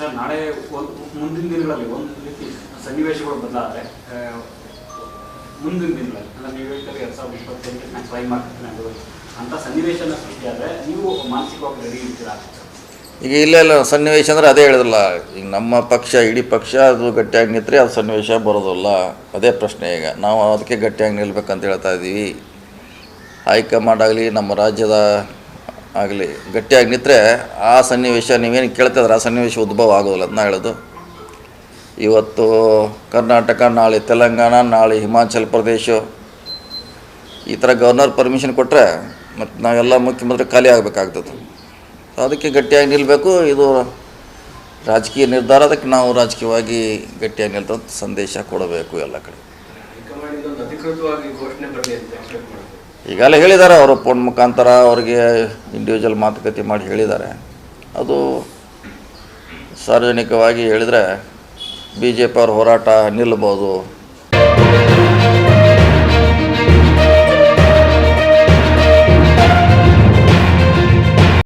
ನಾಳೆ ಮುಂದಿನ ದಿನಗಳಲ್ಲಿ ಒಂದು ರೀತಿ ಸನ್ನಿವೇಶಗಳು ಬದಲಾದರೆ ಮುಂದಿನ ದಿನಗಳಲ್ಲಿ, ಅಂದ್ರೆ ನೀವು ಹೇಳ್ತಾರೆ ಎರಡು ಸಾವಿರದ ಇಪ್ಪತ್ತೆಂಟಕ್ಕೆ ನಾನು ಟ್ರೈ ಮಾಡ್ತೀನಿ ಅಂತ ಸನ್ನಿವೇಶನ ಸೃಷ್ಟಿಯಾದರೆ ನೀವು ಮಾನಸಿಕವಾಗಿ ರೆಡಿ ಇರ್ತೀರಾ? ಈಗ ಇಲ್ಲ ಇಲ್ಲ, ಸನ್ನಿವೇಶ ಅಂದರೆ ಅದೇ ಹೇಳಿದ್ರಲ್ಲ ಈಗ ನಮ್ಮ ಪಕ್ಷ, ಇಡೀ ಪಕ್ಷ ಅದು ಗಟ್ಟಿಯಾಗಿ ನಿಂತರೆ ಅದು ಸನ್ನಿವೇಶ ಬರೋದಲ್ಲ. ಅದೇ ಪ್ರಶ್ನೆ ಈಗ. ನಾವು ಅದಕ್ಕೆ ಗಟ್ಟಿಯಾಗಿ ನಿಲ್ಬೇಕಂತ ಹೇಳ್ತಾ ಇದ್ದೀವಿ. ಹೈಕಮಾಂಡ್ ಆಗಲಿ, ನಮ್ಮ ರಾಜ್ಯದ ಆಗಲಿ, ಗಟ್ಟಿಯಾಗಿ ನಿಂತರೆ ಆ ಸನ್ನಿವೇಶ ನೀವೇನು ಕೇಳ್ತಿದ್ರೆ? ಆ ಸನ್ನಿವೇಶ ಉದ್ಭವ ಆಗೋದಿಲ್ಲ ಅಂತ ಹೇಳೋದು. ಇವತ್ತು ಕರ್ನಾಟಕ, ನಾಳೆ ತೆಲಂಗಾಣ, ನಾಳೆ ಹಿಮಾಚಲ್ ಪ್ರದೇಶ, ಈ ಥರ ಗವರ್ನರ್ ಪರ್ಮಿಷನ್ ಕೊಟ್ಟರೆ ಮತ್ತು ನಾವೆಲ್ಲ ಮುಖ್ಯಮಂತ್ರಿ ಖಾಲಿ ಆಗಬೇಕಾಗ್ತದೆ. ಅದಕ್ಕೆ ಗಟ್ಟಿಯಾಗಿ ನಿಲ್ಲಬೇಕು ಇದು ರಾಜಕೀಯ ನಿರ್ಧಾರ. ಅದಕ್ಕೆ ನಾವು ರಾಜಕೀಯವಾಗಿ ಗಟ್ಟಿಯಾಗಿ ನಿಲ್ತಂತ ಸಂದೇಶ ಕೊಡಬೇಕು ಎಲ್ಲ ಕಡೆ. ಈಗಾಗಲೇ ಹೇಳಿದ್ದಾರೆ, ಅವರು ಫೋನ್ ಮುಖಾಂತರ ಅವರಿಗೆ ಇಂಡಿವಿಜುವಲ್ ಮಾತುಕತೆ ಮಾಡಿ ಹೇಳಿದ್ದಾರೆ. ಅದು ಸಾರ್ವಜನಿಕವಾಗಿ ಹೇಳಿದರೆ ಬಿ ಜೆ ಪಿ ಅವ್ರ ಹೋರಾಟ ನಿಲ್ಲಬೋದು